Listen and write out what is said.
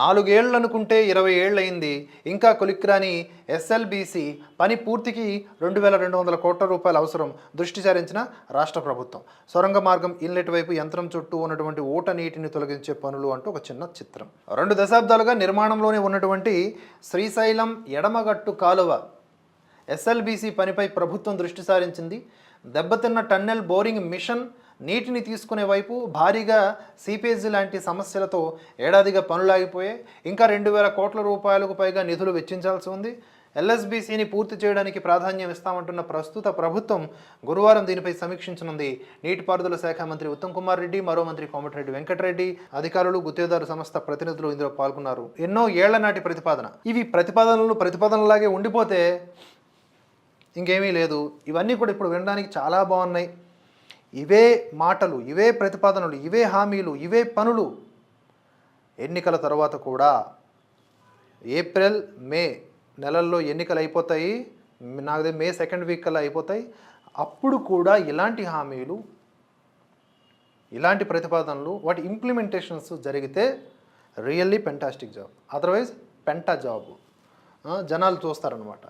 నాలుగేళ్ళు అనుకుంటే ఇరవై ఏళ్ళయింది. ఇంకా కొలిక్రాని ఎస్ఎల్బీసీ పని పూర్తికి రెండు వేల రెండు వందల కోట్ల రూపాయల అవసరం దృష్టి సారించిన రాష్ట్ర ప్రభుత్వం. సొరంగ మార్గం ఇన్లెట్ వైపు యంత్రం చుట్టూ ఉన్నటువంటి ఊట నీటిని తొలగించే పనులు అంటూ ఒక చిన్న చిత్రం. రెండు దశాబ్దాలుగా నిర్మాణంలోనే ఉన్నటువంటి శ్రీశైలం ఎడమగట్టు కాలువ ఎస్ఎల్బీసీ పనిపై ప్రభుత్వం దృష్టి సారించింది. దెబ్బతిన్న టన్నెల్ బోరింగ్ మిషన్ నీటిని తీసుకునే వైపు భారీగా సీపేజీ లాంటి సమస్యలతో ఏడాదిగా పనులాగిపోయాయి ఇంకా రెండు వేల కోట్ల రూపాయలకు పైగా నిధులు వెచ్చించాల్సి ఉంది. ఎల్ఎస్బీసీని పూర్తి చేయడానికి ప్రాధాన్యం ఇస్తామంటున్న ప్రస్తుత ప్రభుత్వం గురువారం దీనిపై సమీక్షించనుంది. నీటిపారుదల శాఖ మంత్రి ఉత్తమ్ కుమార్ రెడ్డి మరో మంత్రి కోమటిరెడ్డి వెంకటరెడ్డి అధికారులు గుత్తేదారు సంస్థ ప్రతినిధులు ఇందులో పాల్గొన్నారు. ఎన్నో ఏళ్ళ నాటి ప్రతిపాదన. ఇవి ప్రతిపాదనలు ప్రతిపాదనలాగే ఉండిపోతే ఇంకేమీ లేదు. ఇవన్నీ కూడా ఇప్పుడు వినడానికి చాలా బాగున్నాయి. ఇవే మాటలు ఇవే ప్రతిపాదనలు ఇవే హామీలు ఇవే పనులు. ఎన్నికల తర్వాత కూడా ఏప్రిల్ మే నెలల్లో ఎన్నికలు అయిపోతాయి. నాకు మే సెకండ్ వీక్ కల్లా అయిపోతాయి. అప్పుడు కూడా ఇలాంటి హామీలు ఇలాంటి ప్రతిపాదనలు వాటి ఇంప్లిమెంటేషన్స్ జరిగితే really fantastic job otherwise penta job జనాలు చూస్తారనమాట